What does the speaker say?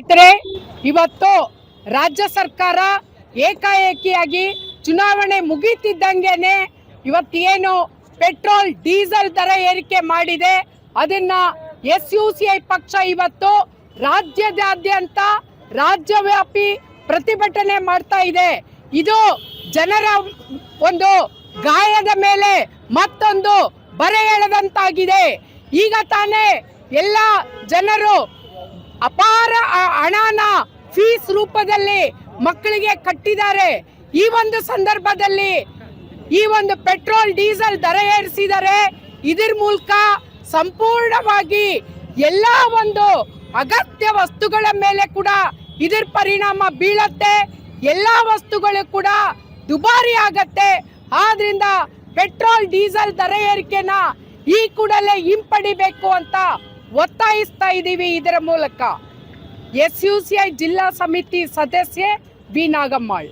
ಸ್ನೇಹಿತರೆ, ಇವತ್ತು ರಾಜ್ಯ ಸರ್ಕಾರ ಏಕಾಏಕಿಯಾಗಿ ಚುನಾವಣೆ ಮುಗೀತಿದ್ದಂಗೆನೆ ಇವತ್ತೇನು ಪೆಟ್ರೋಲ್, ಡೀಸೆಲ್ ದರ ಏರಿಕೆ ಮಾಡಿದೆ. ಅದನ್ನ ಎಸ್ ಯು ಸಿ ಐ ಪಕ್ಷ ಇವತ್ತು ರಾಜ್ಯದಾದ್ಯಂತ ರಾಜ್ಯವ್ಯಾಪಿ ಪ್ರತಿಭಟನೆ ಮಾಡ್ತಾ ಇದೆ. ಇದು ಜನರ ಒಂದು ಗಾಯದ ಮೇಲೆ ಮತ್ತೊಂದು ಬರೆ ಎಳೆದಂತಾಗಿದೆ. ಈಗ ತಾನೇ ಎಲ್ಲ ಜನರು ಅಪಾರ ಹಣನ ಫೀಸ್ ರೂಪದಲ್ಲಿ ಮಕ್ಕಳಿಗೆ ಕಟ್ಟಿದ್ದಾರೆ. ಈ ಒಂದು ಸಂದರ್ಭದಲ್ಲಿ ಈ ಒಂದು ಪೆಟ್ರೋಲ್, ಡೀಸೆಲ್ ದರ ಏರಿಸಿದರೆ ಇದ್ರ ಮೂಲಕ ಸಂಪೂರ್ಣವಾಗಿ ಎಲ್ಲ ಒಂದು ಅಗತ್ಯ ವಸ್ತುಗಳ ಮೇಲೆ ಕೂಡ ಇದರ ಪರಿಣಾಮ ಬೀಳತ್ತೆ. ಎಲ್ಲ ವಸ್ತುಗಳು ಕೂಡ ದುಬಾರಿ ಆಗತ್ತೆ. ಆದ್ರಿಂದ ಪೆಟ್ರೋಲ್, ಡೀಸೆಲ್ ದರ ಏರಿಕೆನ ಈ ಕೂಡಲೇ ಹಿಂಪಡಿಬೇಕು ಅಂತ ಒತ್ತಾಯಿಸ್ತಾ ಇದ್ದೀವಿ ಇದರ ಮೂಲಕ. ಎಸ್ ಯು ಸಿ ಐ ಜಿಲ್ಲಾ ಸಮಿತಿ ಸದಸ್ಯೆ ಬಿ ನಾಗಮ್ಮಾಳ್.